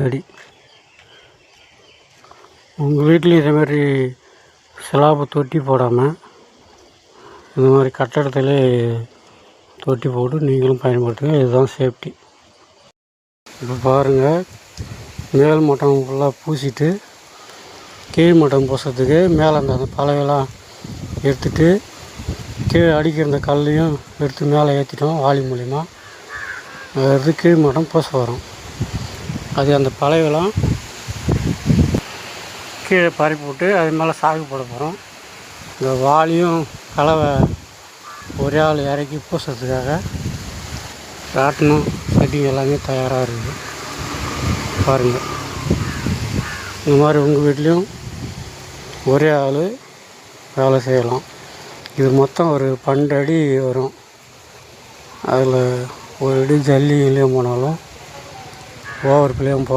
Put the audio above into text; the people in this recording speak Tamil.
அடி உங்கள் வீட்லேயும் இதே மாதிரி சிலாப்பு தொட்டி போடாமல் இந்த மாதிரி கட்டடத்திலே தொட்டி போட்டு நீங்களும் பயன்படுத்துங்க இதுதான் சேஃப்டி இப்போ பாருங்கள் மேல் மட்டம் ஃபுல்லாக பூசிட்டு கீழ் மட்டம் பூசுறதுக்கு மேலே அந்த அந்த பலகைலாம் எடுத்துட்டு கீழே அடிக்கிற இந்த கல்லையும் எடுத்து மேலே ஏற்றிட்டோம் வாலி மூலிமா அது கீழ் மட்டம் பூச வரும். அது அந்த பழையெல்லாம் கீழே பரப்பி விட்டு அது மேலே சாகு போட போகிறோம். இந்த வாளியும் கலவை ஒரே ஆள் இறக்கி பூசுறதுக்காக ராட்டினம் செட்டிங் எல்லாமே தயாராக இருக்குது. பாருங்கள். இந்த மாதிரி உங்கள் வீட்லேயும் ஒரே ஆள் வேலை செய்யலாம். இது மொத்தம் ஒரு பன்னெண்டு அடி வரும். அதில் ஒரு அடி ஜல்லி இல்லையே போனாலும் ஓவர் பிளேயும் போக